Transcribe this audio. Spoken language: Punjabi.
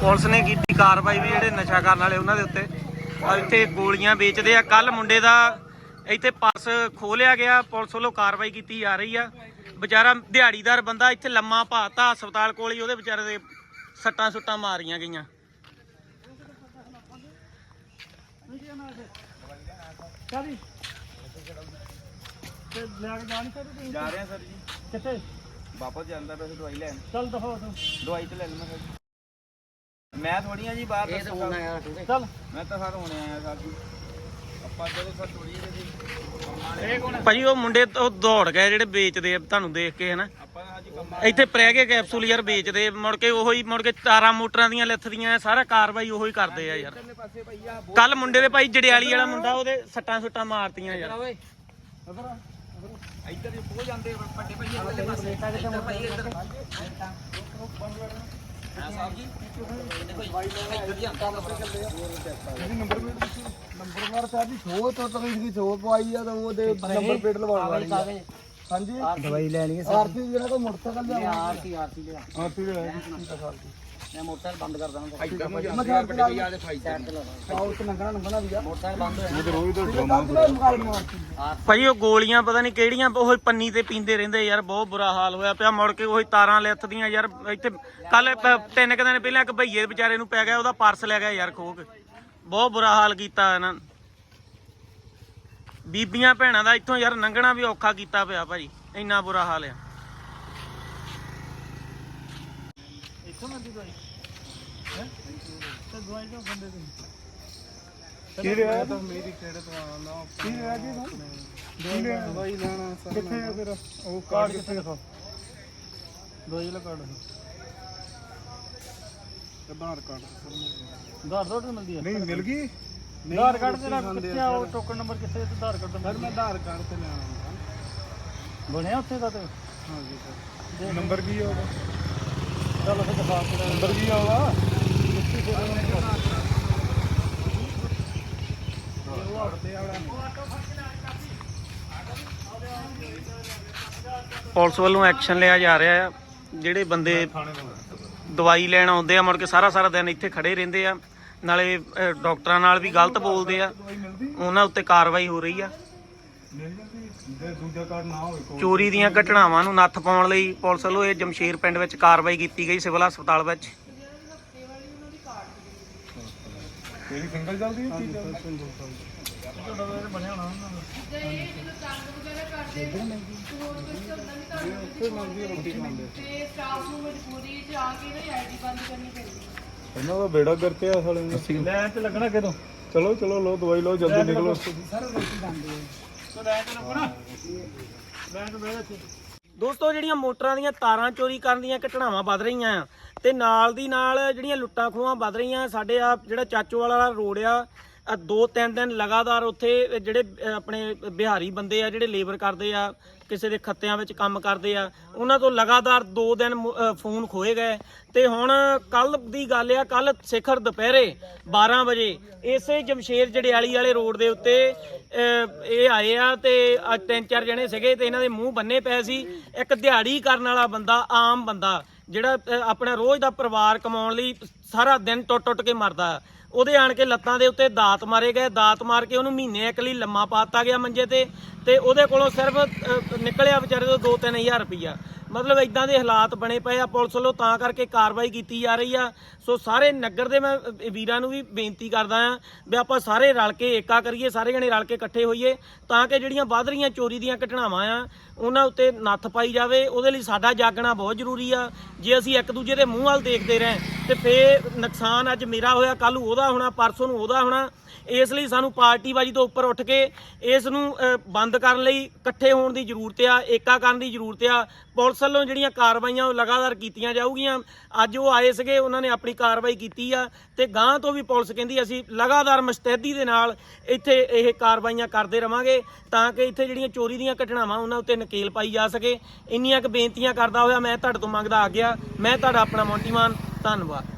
ਪੁਲਿਸ ਨੇ ਕੀਤੀ ਕਾਰਵਾਈ ਵੀ ਜਿਹੜੇ ਨਸ਼ਾ ਕਰਨ ਵਾਲੇ ਉਹਨਾਂ ਦੇ ਉੱਤੇ। ਇੱਥੇ ਗੋਲੀਆਂ ਵੇਚਦੇ ਆ। ਕੱਲ ਮੁੰਡੇ ਦਾ ਇੱਥੇ ਪਰਸ ਖੋਲਿਆ ਗਿਆ। ਪੁਲਿਸ ਵੱਲੋਂ ਕਾਰਵਾਈ ਕੀਤੀ ਜਾ ਰਹੀ ਆ। ਵਿਚਾਰਾ ਦਿਹਾੜੀਦਾਰ ਬੰਦਾ ਇੱਥੇ ਲੰਮਾ ਪਾਤਾ ਹਸਪਤਾਲ ਕੋਲ ਹੀ ਉਹਦੇ ਵਿਚਾਰੇ ਦੇ ਸੱਟਾਂ ਸੁੱਟਾਂ ਮਾਰੀਆਂ ਗਈਆਂ। ਕਾਦੀ ਤੇ ਲੈ ਕੇ ਜਾਣੀ ਚਾਹੀਦੀ ਤੁਸੀਂ ਜਾ ਰਹੇ ਆ ਸਰ ਜੀ। ਕਿੱਥੇ? ਵਾਪਸ ਜਾਂਦਾ ਪਿਆ ਦਵਾਈ ਲੈਣ। ਚੱਲ ਦਫਾ ਦਵਾਈ ਤੇ ਲੈ ਲੈਣਾ ਸਰ ਮੈਂ ਥੋੜੀ ਆ ਜੀ ਬਾਹਰ ਇਹ ਤਾਂ ਚੱਲ। ਮੈਂ ਤਾਂ ਸਰ ਹੁਣੇ ਆਇਆ ਜੀ। ਆਪਾਂ ਜਦੋਂ ਸਰ ਥੋੜੀ ਜਿਹੀ ਇਹ ਕੌਣ ਭਾਜੀ ਉਹ ਮੁੰਡੇ ਉਹ ਦੌੜ ਗਏ ਜਿਹੜੇ ਵੇਚਦੇ ਆ ਤੁਹਾਨੂੰ ਦੇਖ ਕੇ ਹਨਾ? ਇੱਥੇ ਪ੍ਰੈ ਕੇ ਕੈਪਸੂਲ ਯਾਰ ਵੇਚਦੇ ਮੁੜ ਕੇ ਉਹੋ ਹੀ ਮੁੜ ਕੇ ਤਾਰਾਂ ਮੋਟਰਾਂ ਦੀਆਂ ਲਿੱਥਦੀਆਂ ਸਾਰਾ ਕਾਰਵਾਈ ਉਹੋ ਹੀ ਕਰਦੇ ਆ ਯਾਰ। ਕੱਲ ਮੁੰਡੇ ਦੇ ਭਾਈ ਜੜਿਆਲੀ ਵਾਲਾ ਮੁੰਡਾ ਉਹਦੇ ਸੱਟਾਂ ਸੁੱਟਾਂ ਮਾਰਤੀਆਂ ਯਾਰ। ਇੱਧਰ ਹੀ ਪਹੁੰਚ ਜਾਂਦੇ ਵੱਡੇ ਭਈਏ ਵਾਲੇ ਪਾਸੇ। ਇੱਧਰ ਭਾਈ ਇੱਧਰ। ਹਾਂ ਸਾਹਿਬ ਜੀ ਨੰਬਰ ਮਾਰ ਸਾਹਿਬ ਦੀ ਤੋਂ ਤੱਕ ਦੀ ਪਵਾਈ ਆ ਤਾਂ ਉਹਦੇ ਨੰਬਰ ਪਲੇਟ ਲਵਾਉਣ ਵਾਲੀ ਆ। ਹਾਂਜੀ ਦਵਾਈ ਲੈਣੀ ਹੈ ਆਰਤੀ ਜਿਹੜਾ ਕੋ ਮੋਟਰਸਾਈਕਲ ਲਿਆ ਆਰਤੀ ਆਰਤੀ ਲਿਆ ਆਰਤੀ ਲਿਆ ਮੈਂ ਮੋਟਰਸਾਈਕਲ ਬੰਦ ਕਰ ਦਾਂਗਾ। ਇੱਧਰ ਨੂੰ ਮੈਂ ਸਾਈਡ ਤੇ ਲਾ ਭਈਆ ਦੇ ਫਾਈਲ ਆਹ ਉੱਤੇ ਲੰਘਣਾ ਲੰਘਣਾ ਵੀ ਆ। ਮੋਟਰਸਾਈਕਲ ਬੰਦ ਹੋਇਆ। ਇਹ ਰੋਜ਼ ਤੋਂ ਡਰਾਮਾ ਮਾਰਤੀ। ਭਾਈ ਉਹ ਗੋਲੀਆਂ ਪਤਾ ਨਹੀਂ ਕਿਹੜੀਆਂ ਉਹ ਪੰਨੀ ਤੇ ਪੀਂਦੇ ਰਹਿੰਦੇ ਯਾਰ ਬਹੁਤ ਬੁਰਾ ਹਾਲ ਹੋਇਆ ਪਿਆ। ਮੁੜ ਕੇ ਉਹੀ ਤਾਰਾਂ ਲਿੱਥਦੀਆਂ ਯਾਰ ਇੱਥੇ ਕੱਲ ਤਿੰਨ ਕੁ ਦਿਨ ਪਹਿਲਾਂ ਇੱਕ ਭਈਏ ਦੇ ਵਿਚਾਰੇ ਨੂੰ ਪੈ ਗਿਆ ਉਹਦਾ ਪਰਸ ਲੈ ਗਿਆ ਯਾਰ ਖੋਹ ਕੇ। ਬਹੁਤ ਬੁਰਾ ਹਾਲ ਕੀਤਾ ਇਹਨਾਂ ਨੇ। ਬੀਬੀਆਂ ਭੈਣਾਂ ਦਾ ਇੱਥੋਂ ਯਾਰ ਲੰਘਣਾ ਵੀ ਔਖਾ ਕੀਤਾ ਪਿਆ ਭਾਜੀ ਇੰਨਾ ਬੁਰਾ ਹਾਲ ਆ। ਇੱਥੋਂ ਮੰਦੀ ਦਵਾਈ। ਹੈ? ਤੇ ਦਵਾਈ ਤੋਂ ਬੰਦੇ ਦੀ ਕੀ ਰਿਹਾ? ਤਾਂ ਮੇਰੀ ਕਿਹੜੇ ਤੋਂ ਆਣਾ ਕੀ ਰਿਹਾ ਜੀ? ਕੀ ਰਿਹਾ? ਦਵਾਈ ਲੈਣਾ ਕਿੱਥੇ ਆ ਫਿਰ? ਉਹ ਕਾਰਡ ਕਿੱਥੇ ਦਿਖਾ ਦਵਾਈ ਲਾ card Aadhaar card Aadhaar card ਤੇ ਮਿਲਦੀ ਹੈ ਨਹੀਂ ਮਿਲ ਗਈ? ਆਧਾਰ ਕਾਰਡ ਤੇਰਾ ਕਿੱਥੇ ਆ? ਉਹ ਟੋਕਨ ਨੰਬਰ ਕਿੱਥੇ ਤੇ ਆਧਾਰ ਕਾਰਡ ਸਰ ਮੈਂ ਆਧਾਰ ਕਾਰਡ ਤੇ ਲੈਣਾ ਬਣਿਆ ਉੱਥੇ ਦਾ ਤੇ? ਹਾਂ ਜੀ ਸਰ ਨੰਬਰ ਕੀ ਉਹਦਾ? ਚੱਲ ਫਿਰ ਦਫਾ ਤੇਰਾ ਨੰਬਰ ਕੀ ਆ ਪੁਲਿਸ ਵੱਲੋਂ ਐਕਸ਼ਨ ਲਿਆ ਜਾ ਰਿਹਾ ਆ, ਜਿਹੜੇ ਬੰਦੇ ਦਵਾਈ ਲੈਣ ਆਉਂਦੇ ਆ, ਮੁੜ ਕੇ ਸਾਰਾ ਸਾਰਾ ਦਿਨ ਇੱਥੇ ਖੜੇ ਰਹਿੰਦੇ ਆ, ਨਾਲੇ ਡਾਕਟਰਾਂ ਨਾਲ ਵੀ ਗਲਤ ਬੋਲਦੇ ਆ, ਉਹਨਾਂ ਉੱਤੇ ਕਾਰਵਾਈ ਹੋ ਰਹੀ ਆ। ਮਿਲ ਜਾਂਦੀ ਜੇ ਦੂਜਾ ਕਾਰਡ ਨਾ ਹੋਵੇ ਕੋਲ ਚੋਰੀ ਦੀਆਂ ਘਟਨਾਵਾਂ ਨੂੰ ਨੱਥ ਪਾਉਣ ਲਈ ਪੁਲਿਸ ਵੱਲੋਂ ਇਹ ਜਮਸ਼ੇਰ ਪਿੰਡ ਵਿੱਚ ਕਾਰਵਾਈ ਕੀਤੀ ਗਈ ਸਿਵਲ ਹਸਪਤਾਲ ਵਿੱਚ। ਤੇਰੀ ਸਿੰਗਲ ਚੱਲਦੀ ਹੈ ਕੀ ਇਹਨਾਂ ਦਾ ਬੇੜਾ ਕਰਕੇ ਆ ਸਾਲੇ ਨੂੰ। ਲੈਣ ਤੇ ਲੱਗਣਾ ਕਿਦੋਂ? ਚਲੋ ਚਲੋ ਲੋ ਦਵਾਈ ਲਓ ਜਲਦੀ ਨਿਕਲੋ। ਲੈ ਲੈ ਦੋਸਤੋ, ਜਿਹੜੀਆਂ ਮੋਟਰਾਂ ਦੀਆਂ ਤਾਰਾਂ ਚੋਰੀ ਕਰਨ ਦੀਆਂ ਘਟਨਾਵਾਂ ਵੱਧ ਰਹੀਆਂ ਆ, ਤੇ ਨਾਲ ਦੀ ਨਾਲ ਜਿਹੜੀਆਂ ਲੁੱਟਾਂ ਖੋਹਾਂ ਵੱਧ ਰਹੀਆਂ, ਸਾਡੇ ਆ ਜਿਹੜਾ ਚਾਚੋ ਵਾਲਾ ਰੋਡ ਆ ਦੋ ਤਿੰਨ ਦਿਨ ਲਗਾਤਾਰ ਉੱਥੇ ਜਿਹੜੇ ਆਪਣੇ ਬਿਹਾਰੀ ਬੰਦੇ ਆ, ਜਿਹੜੇ ਲੇਬਰ ਕਰਦੇ ਆ, ਕਿਸੇ ਦੇ ਖੱਤਿਆਂ ਵਿੱਚ ਕੰਮ ਕਰਦੇ ਆ, ਉਹਨਾਂ ਤੋਂ ਲਗਾਤਾਰ ਦੋ ਦਿਨ ਫੋਨ ਖੋਏ ਗਏ। ਤੇ ਹੁਣ ਕੱਲ ਦੀ ਗੱਲ ਆ ਕੱਲ ਸਿਖਰ ਦੁਪਹਿਰੇ 12 ਵਜੇ ਇਸੇ ਜਮਸ਼ੇਰ ਜੜਿਆਲੀ ਵਾਲੇ ਰੋਡ ਦੇ ਉੱਤੇ ਇਹ ਆਏ ਆ ਤੇ ਅੱਜ ਤਿੰਨ ਚਾਰ ਜਣੇ ਸੀਗੇ ਤੇ ਇਹਨਾਂ ਦੇ ਮੂੰਹ ਬੰਨੇ ਪਏ ਸੀ। ਇੱਕ ਦਿਹਾੜੀ ਕਰਨ ਵਾਲਾ ਬੰਦਾ, ਆਮ ਬੰਦਾ, ਜਿਹੜਾ ਆਪਣਾ ਰੋਜ਼ ਦਾ ਪਰਿਵਾਰ ਕਮਾਉਣ ਲਈ ਸਾਰਾ ਦਿਨ ਟੁੱਟ ਟੁੱਟ ਕੇ ਮਰਦਾ। ਉਹਦੇ ਆਣ ਕੇ ਲੱਤਾਂ ਦੇ ਉੱਤੇ ਦਾਤ ਮਾਰੇ ਗਏ। ਦਾਤ ਮਾਰ ਕੇ ਉਹਨੂੰ ਮਹੀਨੇ ਇੱਕ ਲਈ ਲੰਮਾ ਪਾਤਾ ਗਿਆ ਮੰਜੇ ਤੇ ਤੇ ਉਹਦੇ ਕੋਲੋਂ ਸਿਰਫ ਨਿਕਲਿਆ ਵਿਚਾਰੇ ਤੋਂ 2-3000 ਰੁਪਈਆ। ਮਤਲਬ ਇਦਾਂ ਦੇ ਹਾਲਾਤ ਬਣੇ ਪਏ ਆ, ਪੁਲਿਸ ਵੱਲੋਂ ਤਾਂ ਕਰਕੇ ਕਾਰਵਾਈ ਕੀਤੀ ਜਾ ਰਹੀ ਆ। ਸੋ ਸਾਰੇ ਨਗਰ ਦੇ ਮੈਂ ਵੀਰਾਂ ਨੂੰ ਵੀ ਬੇਨਤੀ ਕਰਦਾ ਆ ਵੀ ਆਪਾਂ ਸਾਰੇ ਰਲ ਕੇ ਏਕਾ ਕਰੀਏ, ਸਾਰੇ ਜਣੇ ਰਲ ਕੇ ਇਕੱਠੇ ਹੋਈਏ ਤਾਂ ਕਿ ਜਿਹੜੀਆਂ ਵੱਧ ਰਹੀਆਂ ਚੋਰੀ ਦੀਆਂ ਘਟਨਾਵਾਂ ਆ, ਉਹਨਾਂ ਉੱਤੇ ਨੱਥ ਪਾਈ ਜਾਵੇ। ਉਹਦੇ ਲਈ ਸਾਡਾ ਜਾਗਣਾ ਬਹੁਤ ਜ਼ਰੂਰੀ ਆ। ਜੇ ਅਸੀਂ ਇੱਕ ਦੂਜੇ ਦੇ ਮੂੰਹ ਵੱਲ ਦੇਖਦੇ ਰਹੇ ਤੇ ਫੇਰ ਨੁਕਸਾਨ ਅੱਜ ਮੇਰਾ ਹੋਇਆ ਕੱਲ ਨੂੰ ਉਹਦਾ ਹੋਣਾ, ਪਰਸੋਂ ਨੂੰ ਉਹਦਾ ਹੋਣਾ, ਇਸ ਲਈ ਸਾਨੂੰ ਪਾਰਟੀਬਾਜ਼ੀ ਤੋਂ ਉੱਪਰ ਉੱਠ ਕੇ ਇਸ ਨੂੰ ਬੰਦ ਕਰਨ ਲਈ ਇਕੱਠੇ ਹੋਣ ਦੀ ਜ਼ਰੂਰਤ ਆ, ਏਕਾ ਕਰਨ ਦੀ ਜ਼ਰੂਰਤ ਆ। ਪੁਲਿਸ ਪੁਲਿਸ ਵੱਲੋਂ ਜਿਹੜੀਆਂ ਕਾਰਵਾਈਆਂ ਉਹ ਲਗਾਤਾਰ ਕੀਤੀਆਂ ਜਾਊਗੀਆਂ। ਅੱਜ ਉਹ ਆਏ ਸੀਗੇ, ਉਹਨਾਂ ਨੇ ਆਪਣੀ ਕਾਰਵਾਈ ਕੀਤੀ ਆ ਤੇ ਗਾਂ ਤੋਂ ਵੀ ਪੁਲਿਸ ਕਹਿੰਦੀ ਅਸੀਂ ਲਗਾਤਾਰ ਮੁਸਤੈਦੀ ਦੇ ਨਾਲ ਇੱਥੇ ਇਹ ਕਾਰਵਾਈਆਂ ਕਰਦੇ ਰਵਾਂਗੇ ਤਾਂ ਕਿ ਇੱਥੇ ਜਿਹੜੀਆਂ ਚੋਰੀ ਦੀਆਂ ਘਟਨਾਵਾਂ ਉਹਨਾਂ ਉੱਤੇ ਨਕੇਲ ਪਾਈ ਜਾ ਸਕੇ। ਇੰਨੀਆਂ ਕੁ ਬੇਨਤੀਆਂ ਕਰਦਾ ਹੋਇਆ ਮੈਂ ਤੁਹਾਡੇ ਤੋਂ ਮੰਗਦਾ ਆ ਗਿਆ। ਮੈਂ ਤੁਹਾਡਾ ਆਪਣਾ ਮੌਂਟੀਮਾਨ ਧੰਨਵਾਦ।